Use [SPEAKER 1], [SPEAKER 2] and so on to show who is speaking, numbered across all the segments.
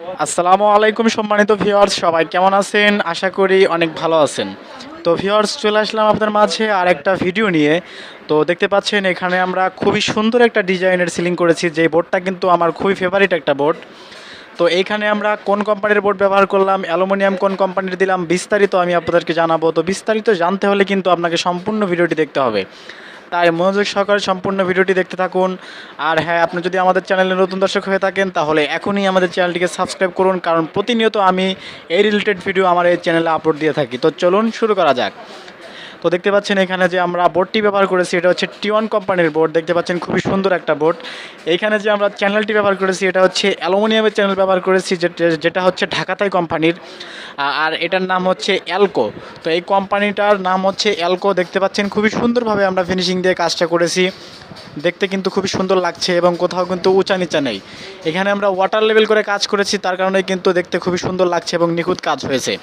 [SPEAKER 1] আসসালামু আলাইকুম সম্মানিত ভিউয়ার্স সবাই কেমন আছেন? আশা করি অনেক ভালো আছেন। তো ভিউয়ার্স চলে আসলাম আপনাদের মাঝে আর একটা ভিডিও নিয়ে। তো দেখতে পাচ্ছেন, এখানে আমরা খুবই সুন্দর একটা ডিজাইনের সিলিং করেছি, যে বোর্ডটা কিন্তু আমার খুবই ফেভারিট একটা বোর্ড তো এইখানে আমরা কোন কোম্পানির বোর্ড ব্যবহার করলাম, অ্যালুমিনিয়াম কোন কোম্পানির দিলাম, বিস্তারিত আমি আপনাদেরকে জানাব। তো বিস্তারিত জানতে হলে কিন্তু আপনাকে সম্পূর্ণ ভিডিওটি দেখতে হবে। তাই মনোযোগ সহকারে সম্পূর্ণ ভিডিওটি দেখতে থাকুন। আর হ্যাঁ আপনি যদি আমাদের চ্যানেলে নতুন দর্শক হয়ে থাকেন, তাহলে এখনই আমাদের চ্যানেলটিকে সাবস্ক্রাইব করুন, কারণ প্রতিনিয়ত আমি এই রিলেটেড ভিডিও আমার এই চ্যানেলে আপলোড দিয়ে থাকি। তো চলুন শুরু করা যাক। তো দেখতে পাচ্ছেন এখানে যে আমরা বোর্ডটি ব্যবহার করেছি, এটা হচ্ছে টিওয়ান কোম্পানির বোর্ড। দেখতে পাচ্ছেন খুবই সুন্দর একটা বোর্ড। এখানে যে আমরা চ্যানেলটি ব্যবহার করেছি, এটা হচ্ছে অ্যালুমিনিয়ামের চ্যানেল ব্যবহার করেছি যেটা- হচ্ছে ঢাকাতাই কোম্পানির। আর এটার নাম হচ্ছে অ্যালকো। তো এই কোম্পানিটার নাম হচ্ছে অ্যালকো। দেখতে পাচ্ছেন খুবই সুন্দরভাবে আমরা ফিনিশিং দিয়ে কাজটা করেছি। দেখতে কিন্তু খুবই সুন্দর লাগছে এবং কোথাও কিন্তু উঁচা নিচা নেই। এখানে আমরা ওয়াটার লেভেল করে কাজ করেছি, তার কারণে কিন্তু দেখতে খুবই সুন্দর লাগছে এবং নিখুঁত কাজ হয়েছে।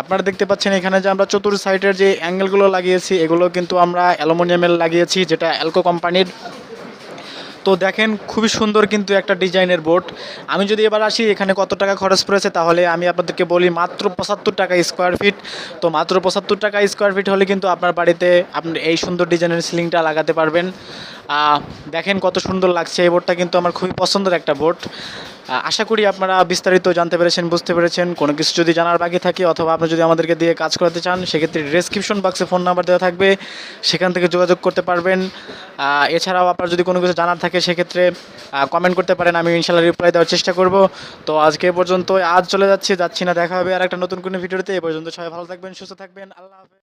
[SPEAKER 1] আপনারা দেখতে পাচ্ছেন এখানে যে আমরা চতুর সাইডের যে অ্যাঙ্গেলগুলো লাগিয়েছি, এগুলো কিন্তু আমরা অ্যালুমিনিয়ামের লাগিয়েছি, যেটা অ্যালকো কোম্পানির। তো দেখেন, খুবই সুন্দর কিন্তু একটা ডিজাইনের বোর্ড। আমি যদি এবার আসি, এখানে কত টাকা খরচ পড়েছে, তাহলে আমি আপনাদেরকে বলি মাত্র পঁচাত্তর টাকা স্কোয়ার ফিট তো মাত্র পঁচাত্তর টাকা স্কোয়ার ফিট হলে কিন্তু আপনার বাড়িতে আপনি এই সুন্দর ডিজাইনের সিলিংটা লাগাতে পারবেন। দেখেন কত সুন্দর লাগছে। এই বোর্ডটা কিন্তু আমার খুবই পছন্দের একটা বোর্ড। আশা করি আপনারা বিস্তারিত জানতে পেরেছেন, বুঝতে পেরেছেন। কোনো কিছু যদি জানার বাকি থাকে অথবা আপনি যদি আমাদেরকে দিয়ে কাজ করাতে চান, সেক্ষেত্রে ডেসক্রিপশন বক্সে ফোন নাম্বার দেওয়া থাকবে। সেখান থেকে যোগাযোগ করতে পারবেন। এছাড়াও আপনার যদি কোনো কিছু জানার থাকে, সেক্ষেত্রে কমেন্ট করতে পারেন। আমি ইনশাল্লাহ রিপ্লাই দেওয়ার চেষ্টা করব। তো আজকে পর্যন্ত আজ চলে যাচ্ছি। যাচ্ছি না, দেখা হবে আর একটা নতুন কোনো ভিডিওতে এ পর্যন্ত সবাই ভালো থাকবেন, সুস্থ থাকবেন। আল্লাহ হাফেজ।